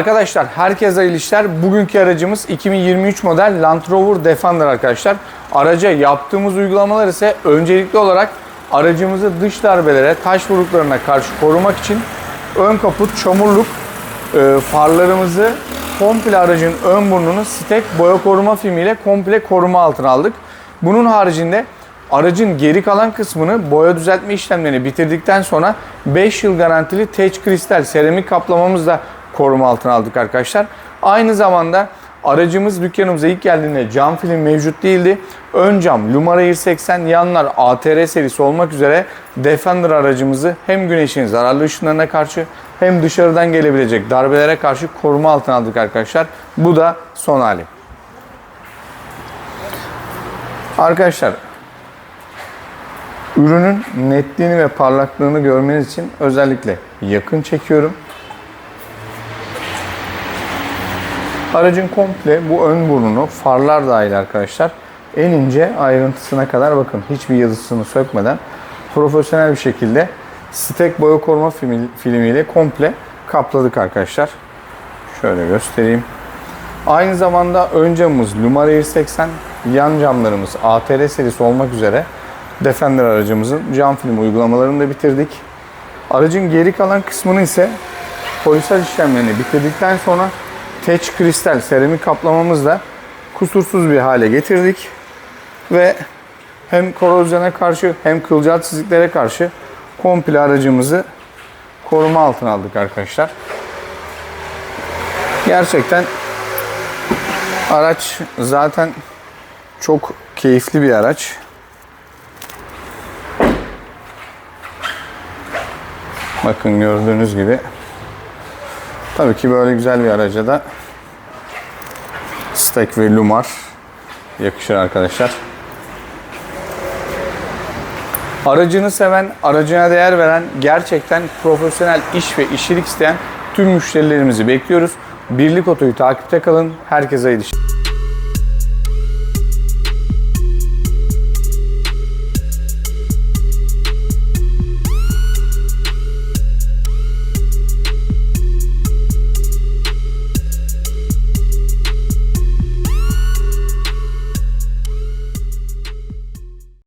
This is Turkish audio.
Arkadaşlar herkese hayırlı işler. Bugünkü aracımız 2023 model Land Rover Defender arkadaşlar. Araca yaptığımız uygulamalar ise öncelikli olarak aracımızı dış darbelere, taş vuruklarına karşı korumak için ön kaput, çamurluk, e, farlarımızı komple aracın ön burnunu stek boya koruma filmiyle komple koruma altına aldık. Bunun haricinde aracın geri kalan kısmını boya düzeltme işlemlerini bitirdikten sonra 5 yıl garantili Teç Kristal seramik kaplamamızla koruma altına aldık arkadaşlar. Aynı zamanda aracımız dükkanımıza ilk geldiğinde cam film mevcut değildi. Ön cam Lumara 180 yanlar ATR serisi olmak üzere Defender aracımızı hem güneşin zararlı ışınlarına karşı hem dışarıdan gelebilecek darbelere karşı koruma altına aldık arkadaşlar. Bu da son hali. Arkadaşlar ürünün netliğini ve parlaklığını görmeniz için özellikle yakın çekiyorum. Aracın komple bu ön burnunu farlar dahil arkadaşlar en ince ayrıntısına kadar bakın hiçbir yazısını sökmeden profesyonel bir şekilde stek boya koruma filmi- filmiyle komple kapladık arkadaşlar. Şöyle göstereyim. Aynı zamanda ön camımız Lumara 180, yan camlarımız ATR serisi olmak üzere Defender aracımızın cam film uygulamalarını da bitirdik. Aracın geri kalan kısmını ise polisaj işlemlerini bitirdikten sonra Teç kristal seramik kaplamamızla kusursuz bir hale getirdik. Ve hem korozyona karşı hem kılcal çiziklere karşı komple aracımızı koruma altına aldık arkadaşlar. Gerçekten araç zaten çok keyifli bir araç. Bakın gördüğünüz gibi Tabii ki böyle güzel bir araca da Stek ve Lumar yakışır arkadaşlar. Aracını seven, aracına değer veren, gerçekten profesyonel iş ve işçilik isteyen tüm müşterilerimizi bekliyoruz. Birlik Oto'yu takipte kalın. Herkese iyi.